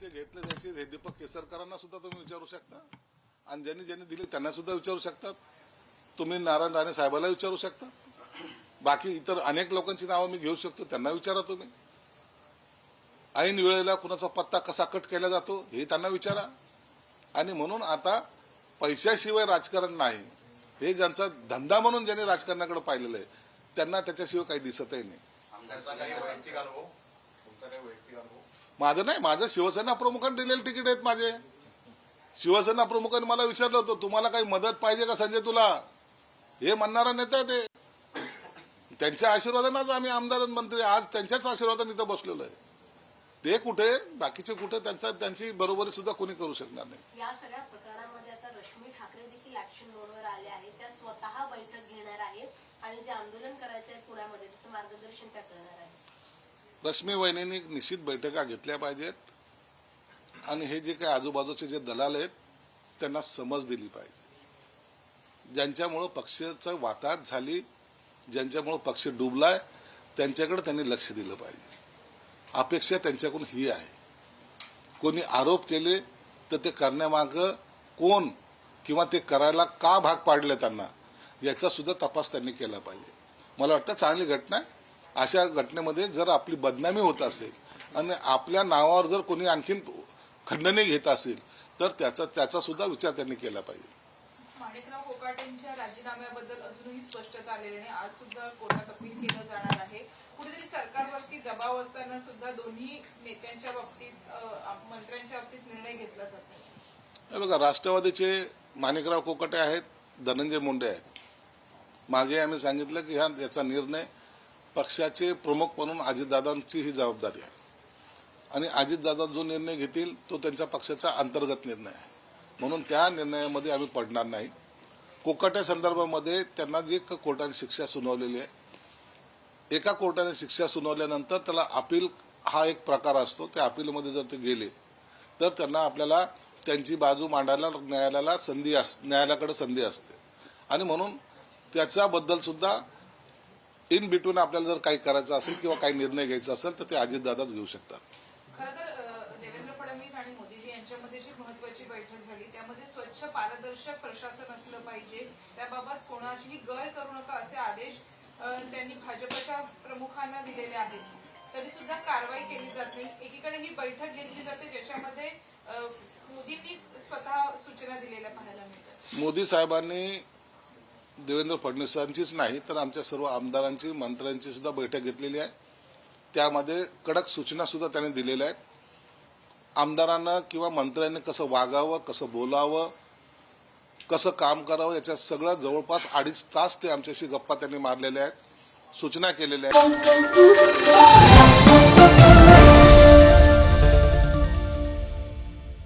पैसे घेतले जायचे हे दीपक केसरकरांना सुद्धा तुम्ही विचारू शकता. आणि ज्यांनी ज्यांनी दिले त्यांना सुद्धा विचारू शकतात. तुम्ही नारायण राणे साहेबाला विचारू शकता. बाकी इतर अनेक लोकांची नावं मी घेऊ शकतो त्यांना विचारा तुम्ही. ऐन वेळेला कुणाचा पत्ता कसा कट केला जातो हे त्यांना विचारा. आणि म्हणून आता पैशाशिवाय राजकारण नाही. हे ज्यांचा धंदा म्हणून ज्यांनी राजकारणाकडे पाहिलेलं आहे त्यांना त्याच्याशिवाय काही दिसतही नाही. माझं नाही माझं शिवसेना प्रमुखांनी दिलेले तिकीट आहेत माझे. शिवसेना प्रमुखांनी मला विचारलं होतं तुम्हाला काही मदत पाहिजे का संजय तुला? हे म्हणणारा नेता ते. त्यांच्या आशीर्वादानेच आम्ही आमदार मंत्री आज त्यांच्याच आशीर्वादाने इथं बसलेलो आहे. ते कुठे बाकीचे कुठे त्यांचा त्यांची बरोबरी सुद्धा कोणी करू शकणार नाही. या सगळ्या प्रकरणामध्ये आता रश्मी ठाकरे देखील ऍक्शन मोडवर आले आहेत. त्या स्वतः बैठक घेणार आहेत आणि जे आंदोलन करायचं आहे पुण्यामध्ये त्याचं मार्गदर्शन त्या करणार आहेत. रश्मी वहिनींनी निश्चित बैठका घेतल्या पाहिजेत. आणि हे जे काही आजूबाजूचे जे दलाल आहेत त्यांना समज दिली पाहिजे. ज्यांच्यामुळं पक्षाचं वाताहत झाली ज्यांच्यामुळं पक्ष डुबलाय त्यांच्याकडे त्यांनी लक्ष दिलं पाहिजे. अपेक्षा त्यांच्याकडून ही आहे. कोणी आरोप केले तर ते करण्यामागं कोण किंवा ते करायला का भाग पाडले त्यांना याचा सुद्धा तपास त्यांनी केला पाहिजे. मला वाटतं चांगली घटना आहे. अशा घटनेमध्ये जर आपली बदनामी होत असेल आणि आपल्या नावावर जर कोणी आणखीन खंडणी घेत असेल तर त्याचा त्याचा सुद्धा विचार त्यांनी केला पाहिजे. माणिकराव कोकाटेंच्या राजीनाम्याबद्दल अजूनही स्पष्टता आलेली नाही. आज सुद्धा कोर्टात अपील केलं जाणार आहे. कुठेतरी सरकारवरती दबाव असताना सुद्धा दोन्ही नेत्यांच्या बाबतीत मंत्र्यांच्या बाबतीत निर्णय घेतला जात नाही. हे बघा राष्ट्रवादीचे माणिकराव कोकटे आहेत धनंजय मुंडे आहेत. मागे आम्ही सांगितलं की ह्या याचा निर्णय पक्षाचे प्रमुख म्हणून अजितदादांची ही जबाबदारी आहे. आणि अजितदादा जो निर्णय घेतील तो त्यांच्या पक्षाचा अंतर्गत निर्णय आहे. म्हणून त्या निर्णयामध्ये आम्ही पडणार नाही. कोकट्या संदर्भामध्ये त्यांना जी कोर्टाने शिक्षा सुनावलेली आहे एका कोर्टाने शिक्षा सुनावल्यानंतर त्याला अपील हा एक प्रकार असतो. त्या अपीलमध्ये जर ते गेले तर त्यांना आपल्याला त्यांची बाजू मांडायला न्यायालयाला संधी अस न्यायालयाकडे संधी असते. आणि म्हणून त्याच्याबद्दल सुद्धा इन बिटवीन आपल्याला जर काही करायचं असेल किंवा काही निर्णय घ्यायचा असेल तर ते अजितदादाच घेऊ शकतात. खरं तर देवेंद्र फडणवीस आणि मोदीजी यांच्यामध्ये जी महत्वाची बैठक झाली त्यामध्ये स्वच्छ पारदर्शक प्रशासन असलं पाहिजे. त्याबाबत कोणाचीही गय करू नका असे आदेश त्यांनी भाजपच्या प्रमुखांना दिलेले आहेत. तरी सुद्धा कारवाई केली जात नाही. एकीकडे ही बैठक घेतली जाते ज्याच्यामध्ये मोदींनीच स्वतः सूचना दिलेल्या पाहायला मिळतात. मोदी साहेबांनी देवेंद्र फडणवीसांचीच नाही तर आमच्या सर्व आमदारांची मंत्र्यांची सुद्धा बैठक घेतलेली आहे. त्यामध्ये कडक सूचना सुद्धा त्यांनी दिलेल्या आहेत. आमदारांना किंवा मंत्र्यांनी कसं वागावं कसं बोलावं कसं काम करावं याच्या सगळं जवळपास अडीच तास ते आमच्याशी गप्पा त्यांनी मारलेल्या आहेत सूचना केलेल्या आहेत.